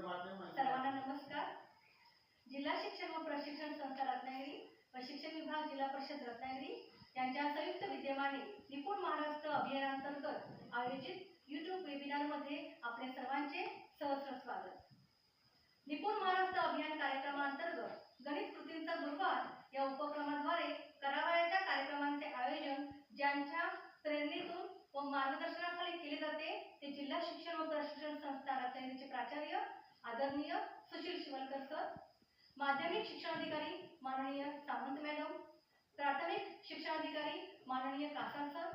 सर्वांना नमस्कार. जिल्हा शिक्षण व प्रशिक्षण संस्था रत्नागिरी प्रशिक्षण विभाग जिल्हा परिषद रत्नागिरी यांच्या संयुक्त विद्यमाने निपुण महाराष्ट्र अभियानांतर्गत आयोजित युट्यूब वेबिनारमध्ये आपले सर्वांचे सहस्र स्वागत. निपुण महाराष्ट्र अभियान कार्यक्रमांतर्गत गणित कृतींचा दुर्वाद या उपक्रमाद्वारे करावयाच्या कार्यक्रमांचे आयोजन ज्यांच्या प्रेरणेतून व मार्गदर्शनाखाली केले जाते ते जिल्हा शिक्षण व प्रशिक्षण संस्था रत्नागिरीचे प्राचार्य आदरणीय सुशील शिवलकर सर माध्यमिक शिक्षणाधिकारी माननीय सावंत मॅडम प्राथमिक शिक्षणाधिकारी माननीय कासार सर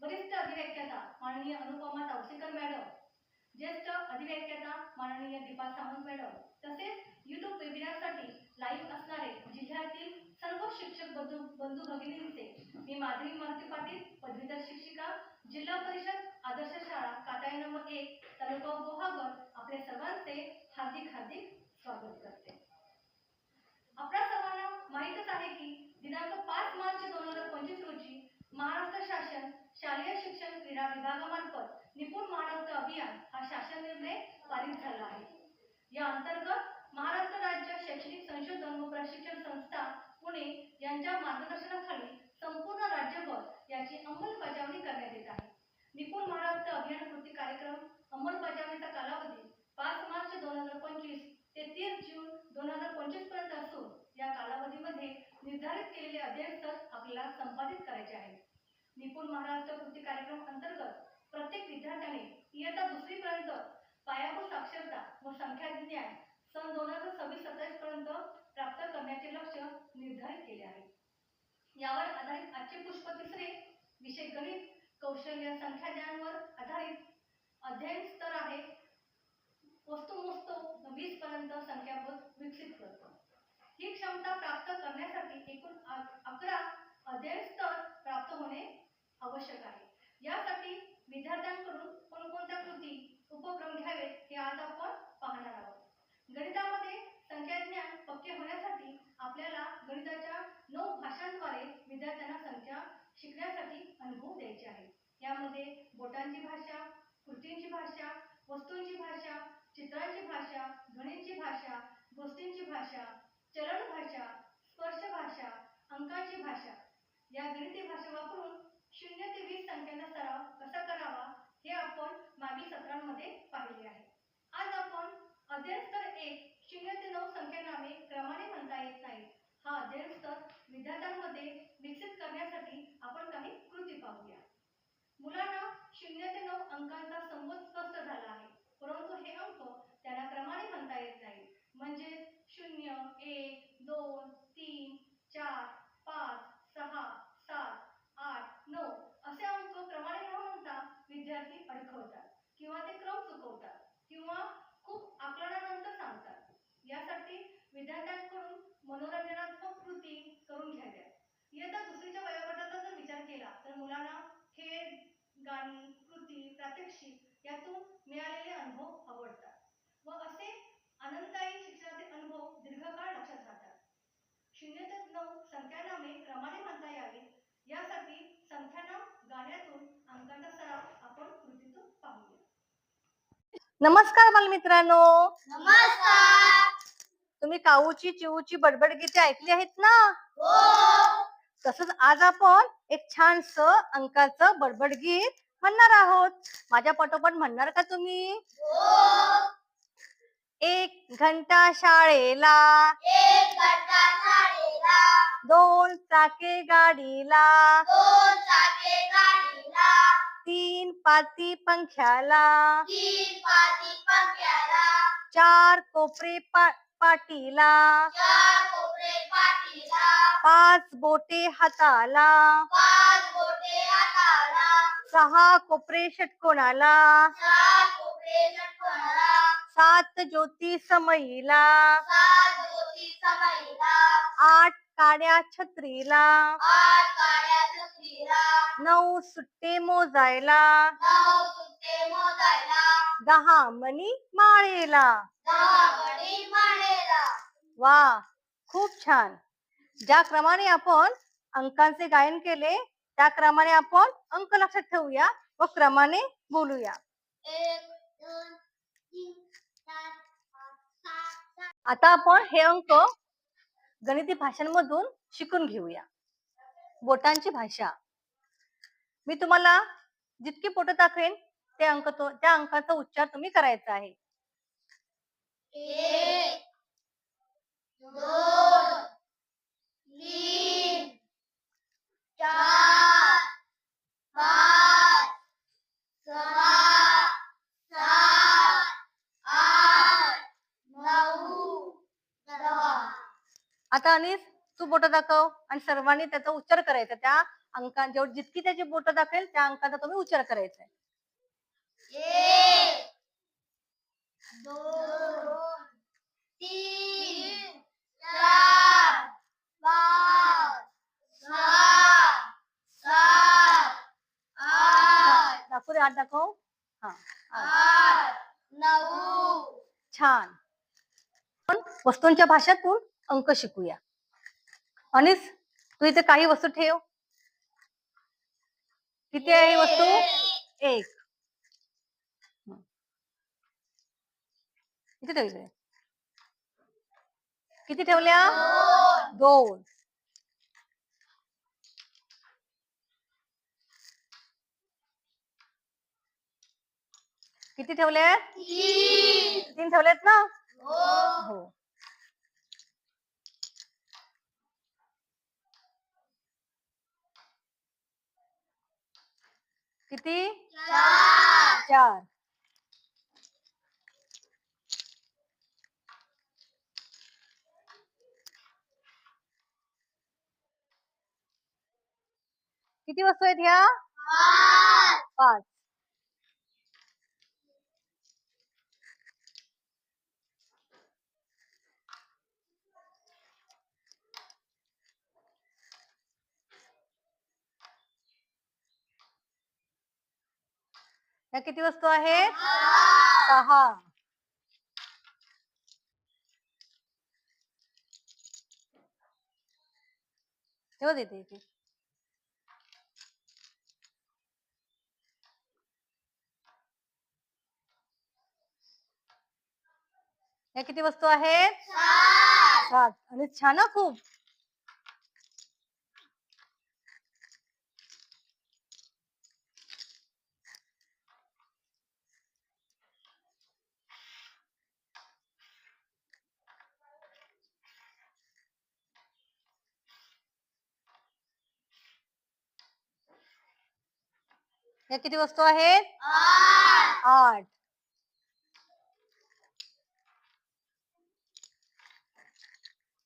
वरिष्ठ अधिव्याख्याता माननीय अनुपमा तावसेकर मॅडम ज्येष्ठ अधिव्याख्याता माननीय दीपा सावंत मॅडम तसेच युट्यूब वेबिनारसाठी लाईव्ह असणारे जिल्ह्यातील सर्व शिक्षक बंधू बंधू भगिनींचे मी माधवी मारुती पाटील पदवीधर शिक्षिका जिल्हा परिषद आदर्श शाळा काटाई नंबर एक तालुका गुहागर आपल्या सर्वांचे हार्दिक हार्दिक स्वागत करते. आपल्या सर्वांना माहीतच आहे की दिनांक पाच मार्च दोन हजार पंचवीस रोजी महाराष्ट्र शासन शालेय शिक्षण क्रीडा विभागामार्फत निपुण महाराष्ट्र अभियान हा शासन निर्णय पारित झाला आहे. या अंतर्गत महाराष्ट्र राज्य शैक्षणिक संशोधन व प्रशिक्षण संस्था पुणे यांच्या मार्गदर्शनाखाली संपूर्ण राज्यभर याची अंमलबजावणी करण्यात येत आहे. निपुण महाराष्ट्र अभियान कृती कार्यक्रम अंमलबजावणीचा कालावधी पाच मार्च दोन हजार पंचवीस ते तीस जून दोन हजार पंचवीसपर्यंत असून या कालावधीमध्ये निर्धारित केलेले अध्ययनस्थळ आपल्याला संपादित करायचे आहे निपुण महाराष्ट्र कृती कार्यक्रम अंतर्गत प्रत्येक विद्यार्थ्याने इयत्ता दुसरी पर्यंत पायाभूत साक्षरता व संख्या ज्ञान सन दोन हजार सव्वीस सत्तावीस पर्यंत प्राप्त करण्याचे लक्ष्य निर्धारित केले आहे. यावर आधारित आजचे पुष्प तिसरे विषय गणित कौशल्य संख्या ज्ञानवर आधारित अध्ययन स्तर आहे. वस्तू मोजतो वीस पर्यंत संख्याबोध विकसित करतो. ही क्षमता प्राप्त करण्यासाठी एकूण अकरा अध्ययन स्तर प्राप्त होणे आवश्यक आहे. यासाठी विद्यार्थ्यांकडून कोणकोणत्या कृती उपक्रम घ्यावेत हे आज आपण पाहणार आहोत. गणितामध्ये संख्याज्ञान पक्के होण्यासाठी आपल्याला गणिताच्या नऊ भाषांद्वारे विद्यार्थ्यांना संख्या शिकण्यासाठी अनुभव द्यायचे आहे. यामध्ये बोटांची भाषा कृतींची भाषा वस्तूंची ध्वनींची भाषा गोष्टींची भाषा चलन भाषा स्पर्श भाषा अंकाची भाषा. या गणिती भाषा वापरून शून्य ते वीस संख्यांचा सराव कसा करावा हे आपण मागील सत्रांमध्ये पाहिले आहे. आज आपण अध्ययन स्तर एक शून्य ते नऊ संख्या नावे क्रमाने म्हणता येत नाही. हा अध्ययन स्तर विद्यार्थ्यांमध्ये विकसित करण्यासाठी आपण काही कृती पाहूया. मुलांना शून्य ते नऊ अंकांचा संबोध स्पष्ट झाला आहे. परंतु हे अंक त्याला क्रमाने म्हणता येत नाही. म्हणजे शून्य एक दोन तीन चार पाच सहा सात आठ नऊ असे अंक क्रमाने न म्हणता विद्यार्थी अडखळतात किंवा ते क्रम चुकवतात किंवा खूप आकलनानंतर सांगतात यासाठी विद्यार्थ्यांकडून मनोरंजनात्मक कृती करून घ्याव्यात इयत्ता दुसरीच्या वयोगटाचा जर विचार केला तर मुलांना खेळ गाणी कृती प्रात्यक्षिक यातून मिळालेले अनुभव आवडतात व असे आनंददायी शिक्षणाचे अनुभव दीर्घकाळ लक्षात राहतात शून्य ते नऊ संख्यानामे क्रमाने म्हणता यावी यासाठी संख्यानाम गाण्यातून अंकांचा सराव आपण कृतीतून पाहूया नमस्कार बालमित्रांनो नमस्कार. तुम्ही काऊची चिऊची बडबड गीते ऐकली आहेत ना? हो. तसंच आज आपण एक छानस अंकाचं बडबड गीत म्हणणार आहोत. माझ्या पटोपट म्हणणार का तुम्ही? हो. एक घंटा शाळेला एक घंटा शाळेला. दोन चाके गाडीला दोन चाके गाडीला. तीन पाती पंख्याला. तीन पाती पंख्याला. चार कोपरे पा- पाटीला. चार कोपरे पाठीला पाच बोटे हाताला. पाच बोटे हाताला. सहा कोपरे षटकोनाला. सात ज्योती समईला. सात ज्योती समईला. आठ काड्या छत्रीला. आठ काळ्या छत्रीला नऊ सुट्टे मोजायला. नऊ सुट्टे मोजायला. दहा मणी माळेला. दहा गडी मानेला वा खूप छान. ज्या क्रमाने आपण अंकांचे गायन केले त्या क्रमाने आपण अंक लक्षात ठेवूया व क्रमाने बोलूया. आता आपण हे अंक गणिती भाषांमधून शिकून घेऊया. बोटांची भाषा. मी तुम्हाला जितकी बोटं दाखवेन ते अंक तो त्या अंकाचा उच्चार तुम्ही करायचा आहे. आता अनिस तू बोट दाखव. आणि सर्वांनी त्याचा उच्चार करायचा. त्या अंका जेवढी जितकी त्याची बोट दाखवेल त्या अंकाचा तुम्ही उच्चार करायचा आहे. आठ दाखवू दे आठ दाखव. हा नऊ छान. पण वस्तूंच्या भाषातून अंक शिकूया. अनिस तू इथे काही वस्तू ठेव. किती आहे ही वस्तू? एक. हं. किती ठेवले? किती ठेवल्या? दोन. किती ठेवले? तीन. तीन ठेवलेत ना? दोन हो. किती चार। चार। किती वस्तू आहेत ह्या पाच। ह्या किती वस्तू आहेत सहा. ठेव देते इथे. ह्या किती वस्तू आहेत सात. आणि छान खूप. ह्या किती वस्तू आहेत आठ.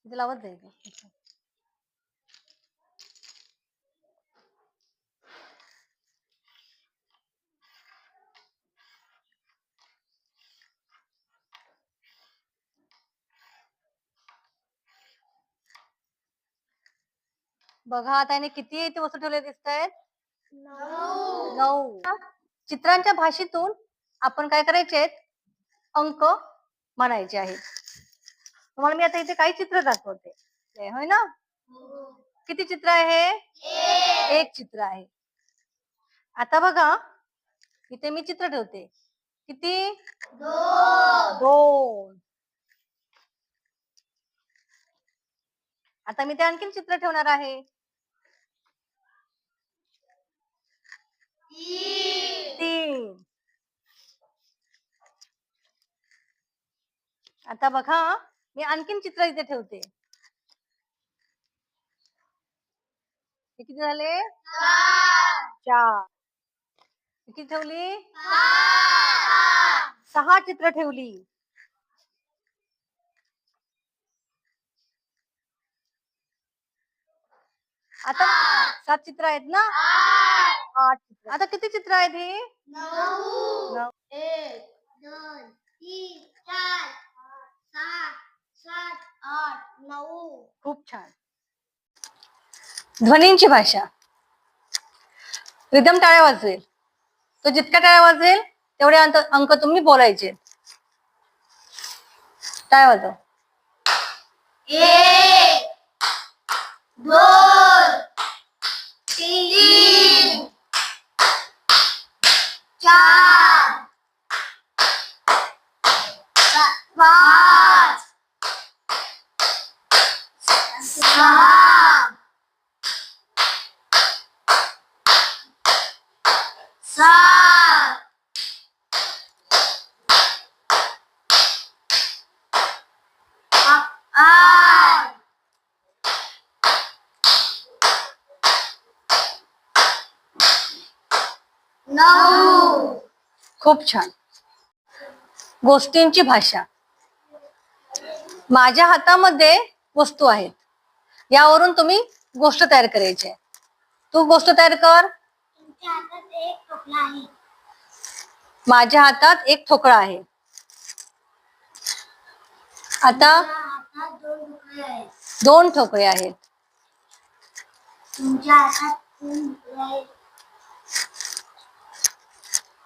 लावत जायचं बघा आता याने नऊ. चित्रांच्या भाषेतून आपण काय करायचे अंक म्हणायचे आहेत. तुम्हाला मी आता इथे काही चित्र दाखवते. हे, होय ना? किती चित्र आहे? एक. एक चित्र आहे. आता बघा इथे मी चित्र ठेवते. किती? दोन. आता मी ते आणखीन चित्र ठेवणार आहे. तीन. आता बघा मी आणखीन चित्र इथे ठेवते. हे किती झाले? चार. किती ठेवली? सहा चित्र ठेवली. आता सात चित्र आहेत ना? आठ चित्र. आता किती चित्र आहेत ही? नऊ. नऊ. एक दोन तीन चार सहा सात आठ नऊ. खूप छान. ध्वनींची भाषा. रिदम टाळ्या वाजवेल. तो जितक्या टाळ्या वाजवेल तेवढे अंत अंक तुम्ही बोलायचे. टाळ्या वाजव. एक दोन तीन चार पाच नऊ खूप छान. गोष्टींची भाषा. माझ्या हातामध्ये वस्तू आहेत. यावरून तुम्ही गोष्ट तयार करायची आहे. तू गोष्ट तयार कर. माझ्या हातात एक ठोकळा आहे. आता दोन आहेत. दोन ठोकळे आहेत.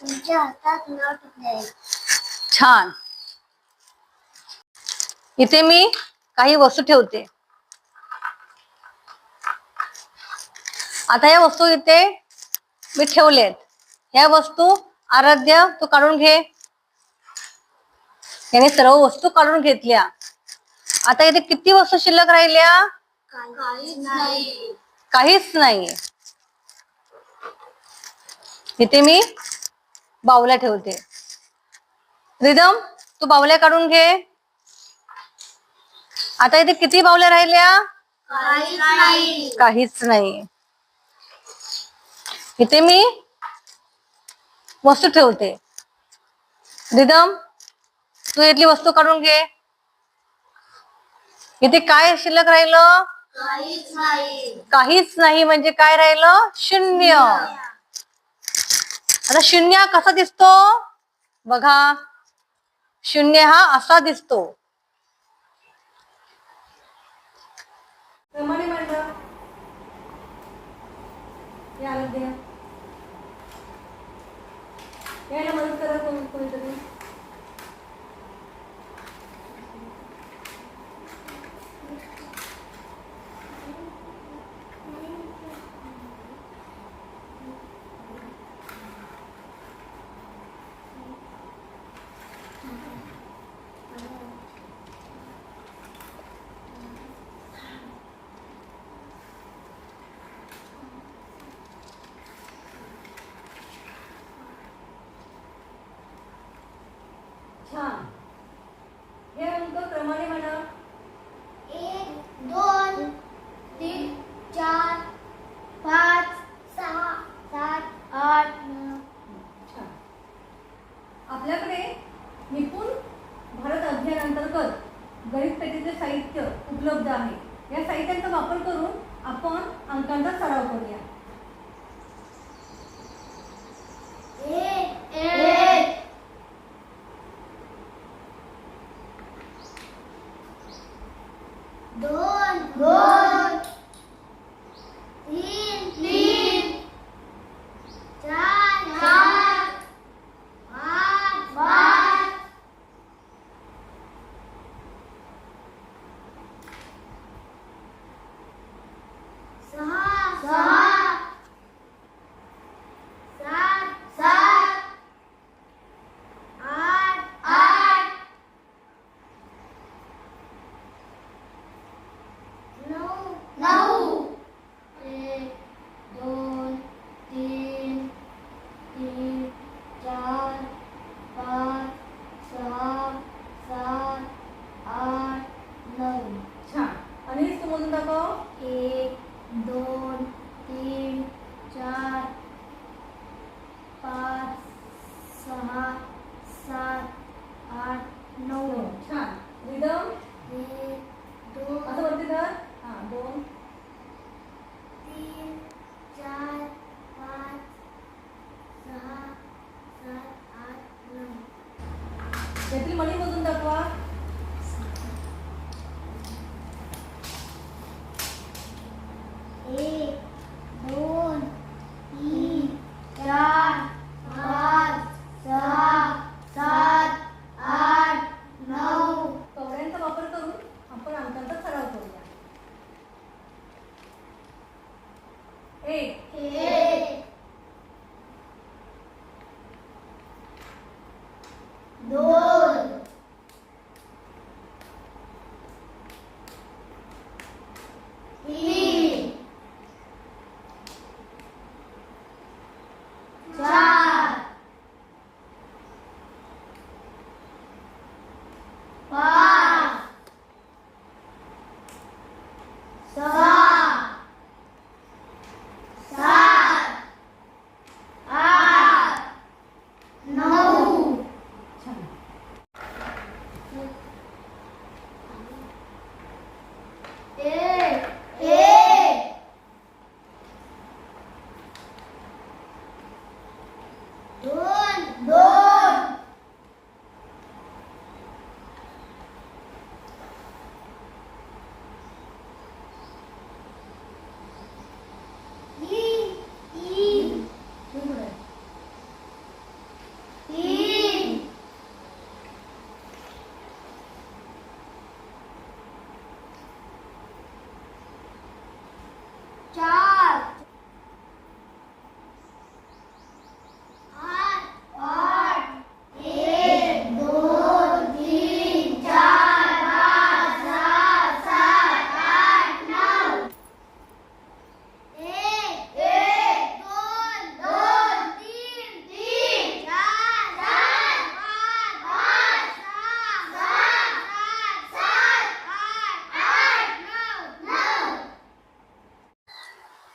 तुमच्या हातात छान. इथे मी काही वस्तू ठेवते. आता या वस्तू इथे मी ठेवलेत. ह्या वस्तू आराध्य तू काढून घे. याने सर्व वस्तू काढून घेतल्या. आता इथे किती वस्तू शिल्लक राहिल्या? काहीच नाही. इथे मी बावल्या ठेवते. रिदम तू बावल्या काढून घे. आता इथे किती बावल्या राहिल्या? काहीच नाही. इथे मी वस्तू ठेवते. रिदम तू इथली वस्तू काढून घे. इथे काय शिल्लक राहिलं? काहीच नाही म्हणजे काय राहिलं? शून्य. आता शून्य कसा दिसतो? बघा. शून्य हा असा दिसतो. प्रमाणे या यायला मदत करा कोणी कोणीतरी. छान हे अंक क्रमाने म्हणा एक दोन तीन चार पाच सहा सात आठ नऊ छान आपल्याकडे निपुण भारत अभियानांतर्गत गणित पेटीचे साहित्य उपलब्ध आहे या साहित्याचा वापर करून आपण अंकांचा सराव करूया एक एक दोन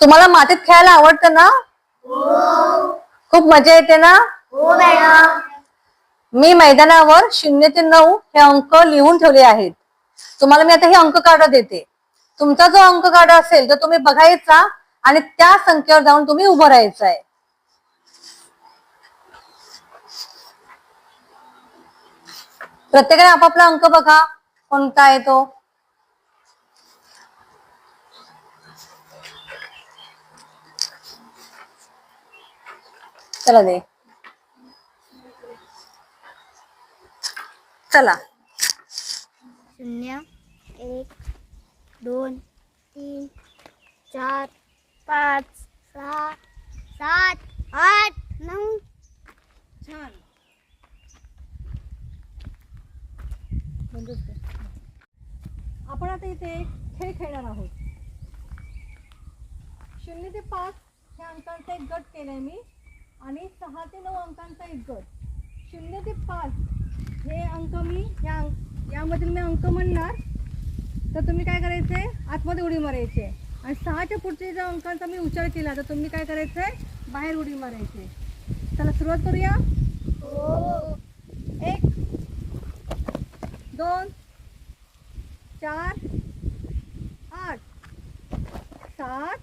तुम्हाला मातीत खेळायला आवडतं ना? खूप मजा येते ना? हो मी मैदानावर शून्य ते नऊ हे अंक लिहून ठेवले आहेत. तुम्हाला मी आता हे अंक कार्ड देते. तुमचा जो अंक कार्ड असेल तो तुम्ही बघायचा आणि त्या संख्येवर जाऊन तुम्ही उभं राहायचं आहे प्रत्येकाने आपापला अंक बघा. कोणता आहे तो? चला दे. चला. शून्य एक दोन तीन चार पाच सहा सात आठ नऊ. छान. आपण आता इथे एक खेळ खेळणार आहोत. शून्य ते पाच ह्या अंकांचा एक गट केलाय मी. आणि सहा ते नऊ अंकांचा एक गट शून्य ते पाच हे अंक मी या अंक यामधील मी अंक म्हणणार. तर तुम्ही काय करायचे? आतमध्ये उडी मारायची. आणि सहाच्या पुढचे ज्या अंकांचा मी उच्चार केला तर तुम्ही काय करायचंय बाहेर उडी मारायची. चला सुरुवात करूया. एक दोन चार आठ सात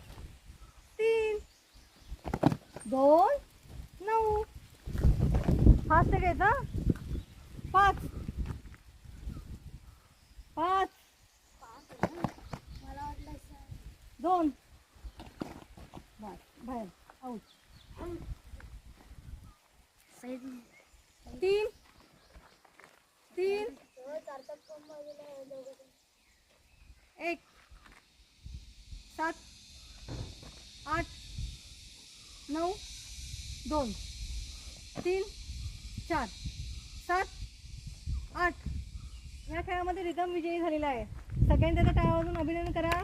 तीन दोन नऊ फास्ट घ्यायचा पाच पाच दोन. बाहेर आऊट तीन. तीन. एक. सात. आठ. नऊ. दोन. तीन. चार. सात. आठ. या खेळामध्ये रिदम विजयी झालेला आहे. सगळ्यांनी त्याच्या टाळावरून अभिनंदन करा.